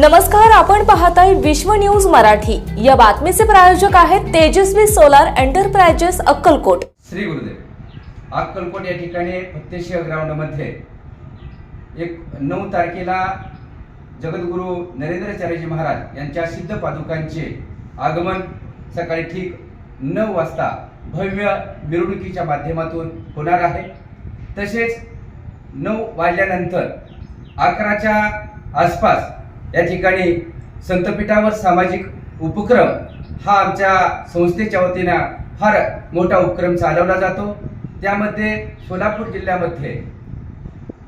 नमस्कार आपण पाहताय विश्व न्यूज मराठी. या बातमीचे प्रायोजक आहेत तेजस्वी सोलार एंटरप्राइजेस अक्कलकोट. श्री गुरुदेव अक्कलकोट या ठिकाणी फत्तेशिव ग्राउंडमध्ये एक नऊ तारखेला जगद्गुरू नरेंद्राचार्यजी महाराज यांच्या सिद्ध पादुकांचे आगमन सकाळी ठीक नऊ वाजता भव्य मिरवणुकीच्या माध्यमातून होणार आहे. तसेच नऊ वाजल्यानंतर अकराच्या आसपास या ठिकाणी संतपीठावर सामाजिक उपक्रम हा आमच्या संस्थेच्या वतीनं फार मोठा उपक्रम चालवला जातो. त्यामध्ये सोलापूर जिल्ह्यामध्ये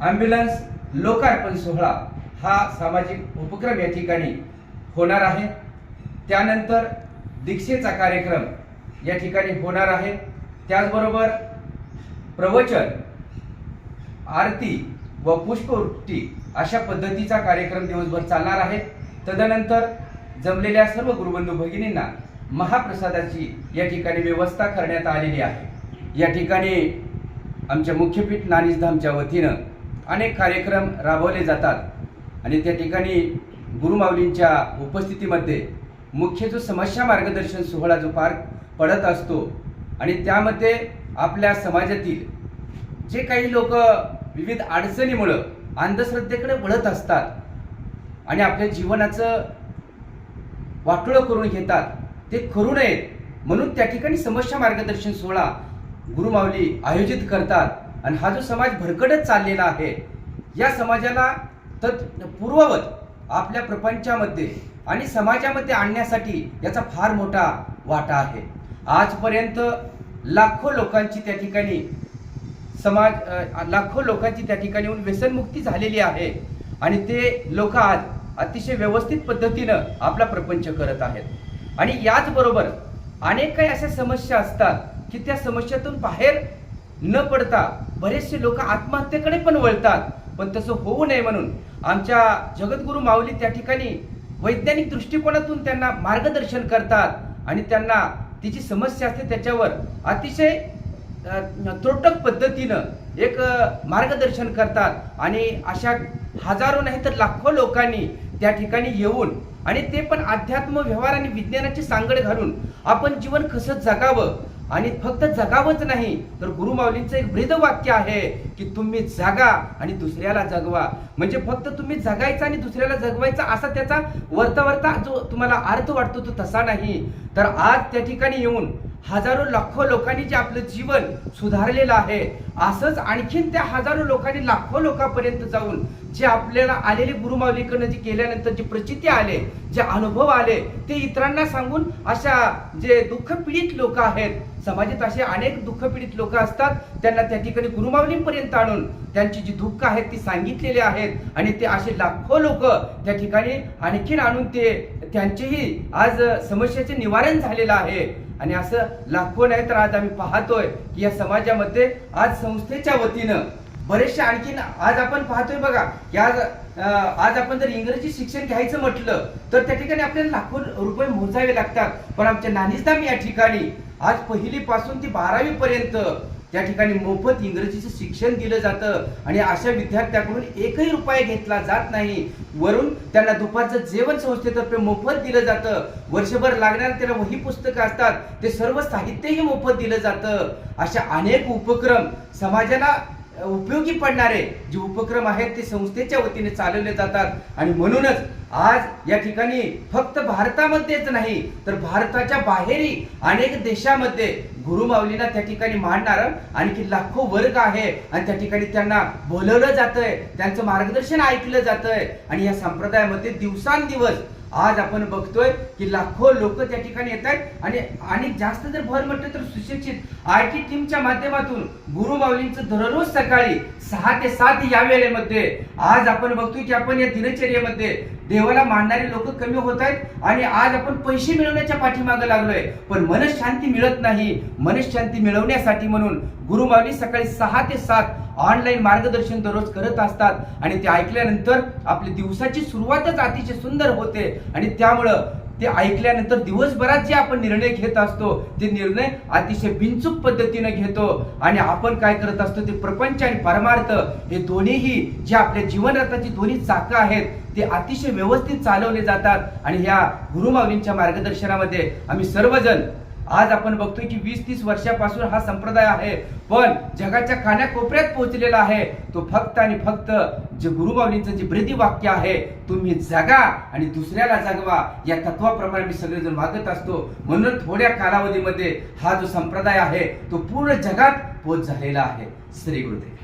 ॲम्ब्युलन्स लोकार्पण सोहळा हा सामाजिक उपक्रम या ठिकाणी होणार आहे. त्यानंतर दीक्षेचा कार्यक्रम या ठिकाणी होणार आहे. त्याचबरोबर प्रवचन आरती व पुष्पवृष्टी अशा पद्धतीचा कार्यक्रम दिवसभर चालणार आहे. तदनंतर जमलेल्या सर्व गुरुबंधू भगिनींना महाप्रसादाची या ठिकाणी व्यवस्था करण्यात आलेली आहे. या ठिकाणी आमच्या मुख्यपीठ नानीसधामच्या वतीनं अनेक कार्यक्रम राबवले जातात आणि त्या ठिकाणी गुरुमाऊलींच्या उपस्थितीमध्ये मुख्य जो समस्या मार्गदर्शन सोहळा जो पार पडत असतो आणि त्यामध्ये आपल्या समाजातील जे काही लोक विविध अडचणीमुळं अंधश्रद्धेकडे वळत असतात आणि आपल्या जीवनाचं वाटोळं करून घेतात. ते करू नयेत म्हणून त्या ठिकाणी समस्या मार्गदर्शन सोहळा गुरुमावली आयोजित करतात. आणि हा जो समाज भरकटत चाललेला आहे या समाजाला तत् पूर्ववत आपल्या प्रपंचामध्ये आणि समाजामध्ये आणण्यासाठी याचा फार मोठा वाटा आहे. आजपर्यंत लाखो लोकांची त्या ठिकाणी समाज लाखो लोकांची त्या ठिकाणी येऊन व्यसनमुक्ती झालेली आहे. आणि ते लोक आज अतिशय व्यवस्थित पद्धतीनं आपला प्रपंच करत आहेत. आणि याचबरोबर अनेक काही अशा समस्या असतात की त्या समस्यातून बाहेर न पडता बरेचसे लोक आत्महत्येकडे पण वळतात. पण तसं होऊ नये म्हणून आमच्या जगद्गुरू माऊली त्या ठिकाणी वैज्ञानिक दृष्टिकोनातून त्यांना मार्गदर्शन करतात. आणि त्यांना तिची समस्या असते त्याच्यावर अतिशय त्रोटक पद्धतीनं एक मार्गदर्शन करतात. आणि अशा हजारो नाही तर लाखो लोकांनी त्या ठिकाणी येऊन आणि ते पण अध्यात्म व्यवहार आणि विज्ञानाची सांगड घालून आपण जीवन कसं जगावं? आणि फक्त जगावंच नाही तर गुरुमाऊलींचं एक ब्रीद वाक्य आहे की तुम्ही जगा आणि दुसऱ्याला जगवा. म्हणजे फक्त तुम्ही जगायचं आणि दुसऱ्याला जगवायचा असा त्याचा वर्तवर्ता जो तुम्हाला अर्थ वाटतो तो तसा नाही. तर आज त्या ठिकाणी येऊन हजारो लाखो लोकांनी जे आपलं जीवन सुधारलेलं आहे असंच आणखीन त्या हजारो लोकांनी लाखो लोकांपर्यंत जाऊन जे आपल्याला आलेले गुरुमावलीकडनं जे केल्यानंतर जे प्रचिती आले जे अनुभव आले ते इतरांना सांगून अशा जे दुःखपीडित लोक आहेत समाजात असे अनेक दुःखपीडित लोक असतात त्यांना त्या ठिकाणी गुरुमावलींपर्यंत आणून त्यांची जी दुःख आहेत ती सांगितलेली आहेत आणि ते असे लाखो लोक त्या ठिकाणी आणखीन आणून ते त्यांचेही आज समस्याचे निवारण झालेलं आहे. आणि असं लाखो नाही तर आज आम्ही पाहतोय की या समाजामध्ये आज संस्थेच्या वतीनं बरेचसे आणखीन आज आपण पाहतोय बघा की आज आज आपण जर इंग्रजी शिक्षण घ्यायचं म्हटलं तर त्या ठिकाणी आपल्याला लाखो रुपये मोजावे लागतात. पण आमच्या नानिजदाम या ठिकाणी आज पहिली पासून ती बारावी पर्यंत त्या ठिकाणी मोफत इंग्रजीचं शिक्षण दिलं जातं. आणि अशा विद्यार्थ्याकडून एकही रुपया घेतला जात नाही. वरून त्यांना दुपारचं जेवण संस्थेतर्फे मोफत दिलं जातं. वर्षभर लागणारे त्याला वही पुस्तकं असतात. ते सर्व साहित्यही मोफत दिलं जातं. अशा अनेक उपक्रम समाजाला उपयोगी पडणारे जे उपक्रम आहेत ते संस्थेच्या वतीने चालवले जातात. आणि म्हणूनच आज या ठिकाणी फक्त भारतामध्येच नाही तर भारताच्या बाहेरही अनेक देशामध्ये गुरुमाऊलींना त्या ठिकाणी मांडणार आणखी लाखो वर्ग आहे. आणि त्या ठिकाणी त्यांना बोलवलं जातंय त्यांचं मार्गदर्शन ऐकलं जातंय. आणि या संप्रदायामध्ये दिवसांदिवस आज आपण बघतोय की लाखो लोक त्या ठिकाणी येत आहेत. आणि आणि जास्त जर भर म्हटलं तर सुशिक्षित आय टी टीमच्या माध्यमातून गुरु माऊलींचं दररोज सकाळी सहा ते सात या वेळेमध्ये आज आपण बघतोय की आपण या दिनचर्येमध्ये देव देवाला मानणारे लोक कमी होत आहेत आणि आज आपण पैसे मिळवण्याच्या पाठीमागे लागलोय. पण मनशांती मिळत नाही. मनशांती मिळवण्यासाठी म्हणून गुरुमावली सकाळी सहा ते सात ऑनलाईन मार्गदर्शन दररोज करत असतात. आणि ते ऐकल्यानंतर आपली दिवसाची सुरुवातच अतिशय सुंदर होते. आणि त्यामुळं ते ऐकल्यानंतर दिवसभरात जे आपण निर्णय घेत असतो ते निर्णय अतिशय बिनचूक पद्धतीने घेतो. आणि आपण काय करत असतो ते प्रपंच आणि परमार्थ हे दोन्हीही जे आपल्या जीवनरथाची दोन्ही चाकं आहेत ते अतिशय व्यवस्थित चालवले जातात. आणि ह्या गुरुमाऊलींच्या मार्गदर्शनामध्ये आम्ही सर्वजण आज आपण बघतोय की वीस तीस वर्षापासून हा संप्रदाय आहे पण जगाच्या खाण्याकोपऱ्यात पोहोचलेला आहे. तो फक्त आणि फक्त जे गुरुबावलींचं जे ब्रीदी वाक्य आहे तुम्ही जगा आणि दुसऱ्याला जगवा या तत्वाप्रमाणे मी सगळेजण वागत असतो. म्हणून थोड्या कालावधीमध्ये हा जो संप्रदाय आहे तो पूर्ण जगात पोच झालेला आहे. श्री गुरुदेव.